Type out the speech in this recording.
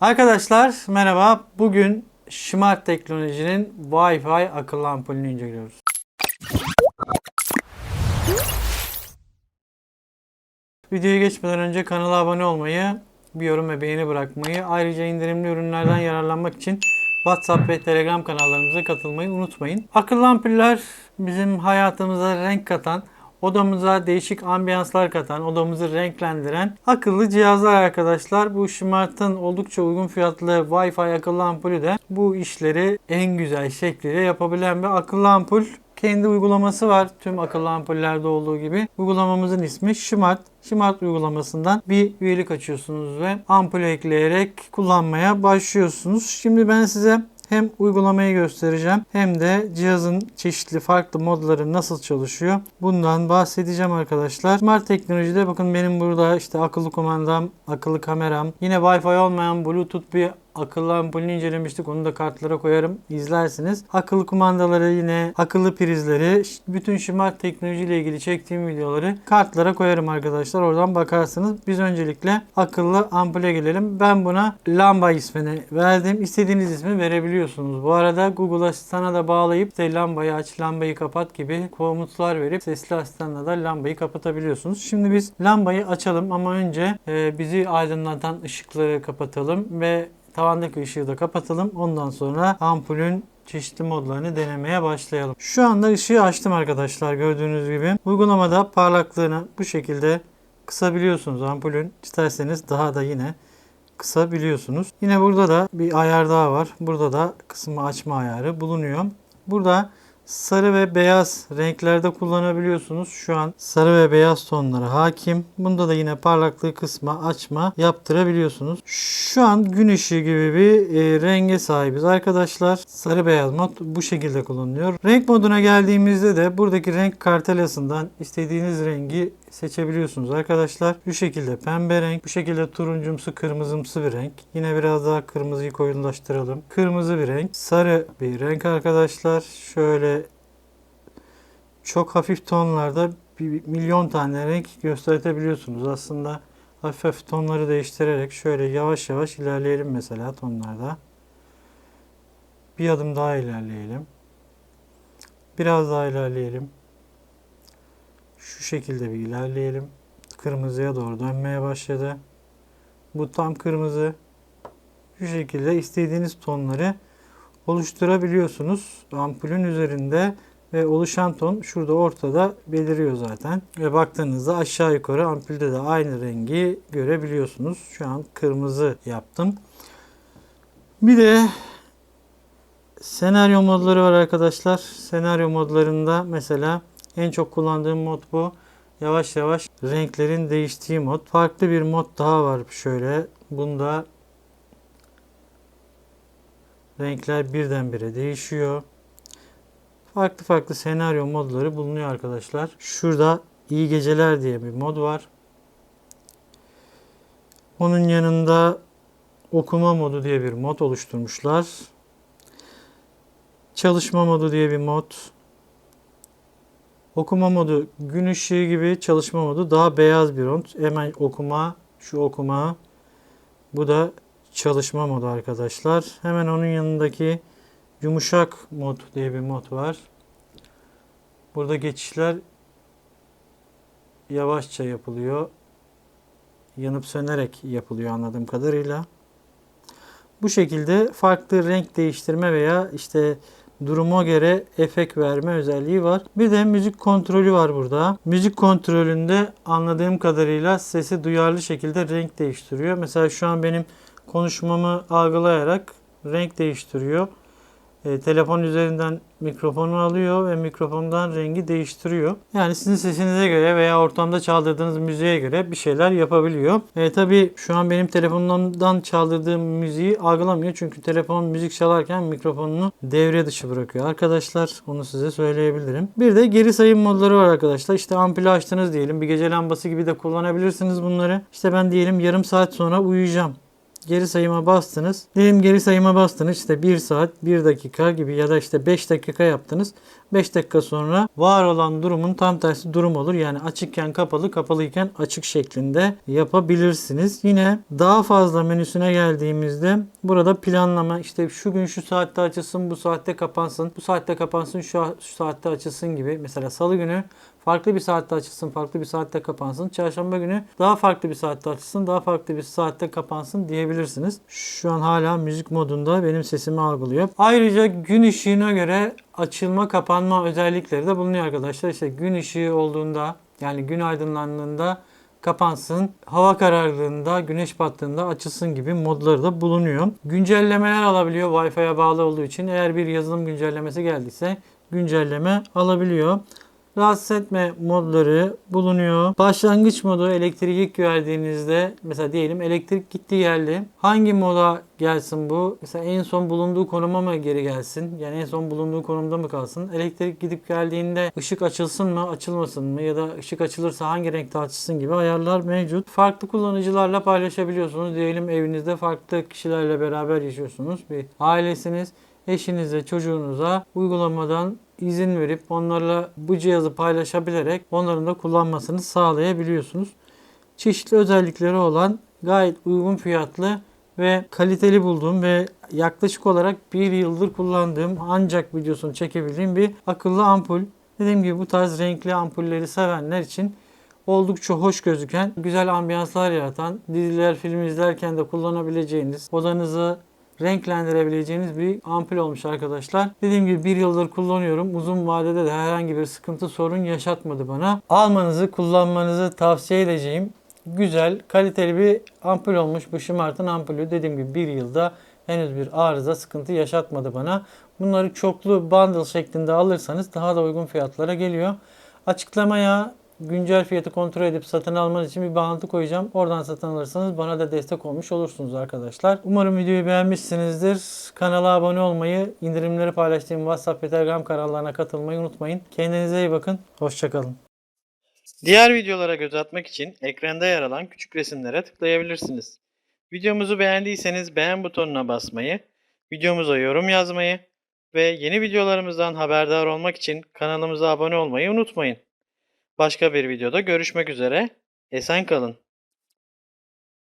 Arkadaşlar merhaba. Bugün Smart Teknoloji'nin Wi-Fi akıllı ampulünü inceliyoruz. Videoya geçmeden önce kanala abone olmayı, bir yorum ve beğeni bırakmayı, ayrıca indirimli ürünlerden yararlanmak için WhatsApp ve Telegram kanallarımıza katılmayı unutmayın. Akıllı ampuller bizim hayatımıza renk katan, odamıza değişik ambiyanslar katan, odamızı renklendiren akıllı cihazlar arkadaşlar. Bu Smart'ın oldukça uygun fiyatlı Wi-Fi akıllı ampulü de bu işleri en güzel şekliyle yapabilen bir akıllı ampul. Kendi uygulaması var tüm akıllı ampullerde olduğu gibi. Uygulamamızın ismi Smart. Smart uygulamasından bir üyelik açıyorsunuz ve ampul ekleyerek kullanmaya başlıyorsunuz. Şimdi ben size hem uygulamayı göstereceğim hem de cihazın çeşitli farklı modları nasıl çalışıyor. Bundan bahsedeceğim arkadaşlar. Smart teknolojide bakın benim burada işte akıllı kumandam, akıllı kameram, yine Wi-Fi olmayan Bluetooth bir akıllı ampulünü incelemiştik. Onu da kartlara koyarım. izlersiniz. Akıllı kumandaları yine akıllı prizleri bütün smart teknoloji ile ilgili çektiğim videoları kartlara koyarım arkadaşlar. Oradan bakarsınız. Biz öncelikle akıllı ampule gelelim. Ben buna lamba ismini verdim. İstediğiniz ismi verebiliyorsunuz. Bu arada Google Asistan'a da bağlayıp işte lambayı aç, lambayı kapat gibi komutlar verip sesli asistanla da lambayı kapatabiliyorsunuz. Şimdi biz lambayı açalım ama önce e, bizi aydınlatan ışıkları kapatalım ve Tavandaki ışığı da kapatalım. Ondan sonra ampulün çeşitli modlarını denemeye başlayalım. Şu anda ışığı açtım arkadaşlar gördüğünüz gibi. Uygulamada parlaklığını bu şekilde kısabiliyorsunuz ampulün. İsterseniz daha da yine kısabiliyorsunuz. Yine burada da bir ayar daha var. Burada da kısmı açma ayarı bulunuyor. Burada sarı ve beyaz renklerde kullanabiliyorsunuz. Şu an sarı ve beyaz tonları hakim. Bunda da yine parlaklığı kısma açma yaptırabiliyorsunuz. Şu an gün ışığı gibi bir e, renge sahibiz arkadaşlar. Sarı beyaz mod bu şekilde kullanılıyor. Renk moduna geldiğimizde de buradaki renk kartelasından istediğiniz rengi seçebiliyorsunuz arkadaşlar. Bu şekilde pembe renk, bu şekilde turuncumsu kırmızımsı bir renk. Yine biraz daha kırmızıyı koyulaştıralım. Kırmızı bir renk, sarı bir renk arkadaşlar. Şöyle çok hafif tonlarda bir milyon tane renk gösterebiliyorsunuz. Aslında hafif hafif tonları değiştirerek şöyle yavaş yavaş ilerleyelim mesela tonlarda. Bir adım daha ilerleyelim. Biraz daha ilerleyelim. Şu şekilde bir ilerleyelim. Kırmızıya doğru dönmeye başladı. Bu tam kırmızı. Şu şekilde istediğiniz tonları oluşturabiliyorsunuz. Ampulün üzerinde ve oluşan ton şurada ortada beliriyor zaten. Ve baktığınızda aşağı yukarı ampulde de aynı rengi görebiliyorsunuz. Şu an kırmızı yaptım. Bir de senaryo modları var arkadaşlar. Senaryo modlarında mesela en çok kullandığım mod bu. Yavaş yavaş renklerin değiştiği mod. Farklı bir mod daha var şöyle. Bunda renkler birdenbire değişiyor. Farklı farklı senaryo modları bulunuyor arkadaşlar. Şurada iyi geceler diye bir mod var. Onun yanında okuma modu diye bir mod oluşturmuşlar. Çalışma modu diye bir mod. Okuma modu gün ışığı gibi çalışma modu daha beyaz bir mod. Hemen okuma, şu okuma. Bu da çalışma modu arkadaşlar. Hemen onun yanındaki yumuşak mod diye bir mod var. Burada geçişler yavaşça yapılıyor. Yanıp sönerek yapılıyor anladığım kadarıyla. Bu şekilde farklı renk değiştirme veya işte duruma göre efekt verme özelliği var. Bir de müzik kontrolü var burada. Müzik kontrolünde anladığım kadarıyla sesi duyarlı şekilde renk değiştiriyor. Mesela şu an benim konuşmamı algılayarak renk değiştiriyor. E, telefon üzerinden mikrofonu alıyor ve mikrofondan rengi değiştiriyor. Yani sizin sesinize göre veya ortamda çaldırdığınız müziğe göre bir şeyler yapabiliyor. E, tabii şu an benim telefonumdan çaldırdığım müziği algılamıyor. Çünkü telefon müzik çalarken mikrofonunu devre dışı bırakıyor. Arkadaşlar onu size söyleyebilirim. Bir de geri sayım modları var arkadaşlar. İşte ampulü açtınız diyelim. Bir gece lambası gibi de kullanabilirsiniz bunları. İşte ben diyelim yarım saat sonra uyuyacağım geri sayıma bastınız. Diyelim geri sayıma bastınız işte 1 saat 1 dakika gibi ya da işte 5 dakika yaptınız. 5 dakika sonra var olan durumun tam tersi durum olur. Yani açıkken kapalı, kapalıyken açık şeklinde yapabilirsiniz. Yine daha fazla menüsüne geldiğimizde burada planlama işte şu gün şu saatte açılsın, bu saatte kapansın, bu saatte kapansın, şu, şu saatte açılsın gibi. Mesela salı günü farklı bir saatte açılsın, farklı bir saatte kapansın. Çarşamba günü daha farklı bir saatte açılsın, daha farklı bir saatte kapansın diyebilirsiniz. Şu an hala müzik modunda benim sesimi algılıyor. Ayrıca gün ışığına göre açılma kapanma özellikleri de bulunuyor arkadaşlar. İşte gün ışığı olduğunda yani gün aydınlandığında kapansın, hava karardığında, güneş battığında açılsın gibi modları da bulunuyor. Güncellemeler alabiliyor Wi-Fi'ye bağlı olduğu için. Eğer bir yazılım güncellemesi geldiyse güncelleme alabiliyor rahatsız etme modları bulunuyor. Başlangıç modu elektrik ilk verdiğinizde mesela diyelim elektrik gitti geldi. Hangi moda gelsin bu? Mesela en son bulunduğu konuma mı geri gelsin? Yani en son bulunduğu konumda mı kalsın? Elektrik gidip geldiğinde ışık açılsın mı, açılmasın mı? Ya da ışık açılırsa hangi renkte açılsın gibi ayarlar mevcut. Farklı kullanıcılarla paylaşabiliyorsunuz. Diyelim evinizde farklı kişilerle beraber yaşıyorsunuz. Bir ailesiniz eşinize, çocuğunuza uygulamadan izin verip onlarla bu cihazı paylaşabilerek onların da kullanmasını sağlayabiliyorsunuz. Çeşitli özellikleri olan gayet uygun fiyatlı ve kaliteli bulduğum ve yaklaşık olarak bir yıldır kullandığım ancak videosunu çekebildiğim bir akıllı ampul. Dediğim gibi bu tarz renkli ampulleri sevenler için oldukça hoş gözüken, güzel ambiyanslar yaratan, diziler, film izlerken de kullanabileceğiniz, odanızı renklendirebileceğiniz bir ampul olmuş arkadaşlar. Dediğim gibi bir yıldır kullanıyorum. Uzun vadede de herhangi bir sıkıntı sorun yaşatmadı bana. Almanızı, kullanmanızı tavsiye edeceğim. Güzel, kaliteli bir ampul olmuş. Bu şımartın ampulü dediğim gibi bir yılda henüz bir arıza, sıkıntı yaşatmadı bana. Bunları çoklu bundle şeklinde alırsanız daha da uygun fiyatlara geliyor. Açıklamaya güncel fiyatı kontrol edip satın almanız için bir bağlantı koyacağım. Oradan satın alırsanız bana da destek olmuş olursunuz arkadaşlar. Umarım videoyu beğenmişsinizdir. Kanala abone olmayı, indirimleri paylaştığım WhatsApp ve Telegram kanallarına katılmayı unutmayın. Kendinize iyi bakın. Hoşçakalın. Diğer videolara göz atmak için ekranda yer alan küçük resimlere tıklayabilirsiniz. Videomuzu beğendiyseniz beğen butonuna basmayı, videomuza yorum yazmayı ve yeni videolarımızdan haberdar olmak için kanalımıza abone olmayı unutmayın. Başka bir videoda görüşmek üzere. Esen kalın.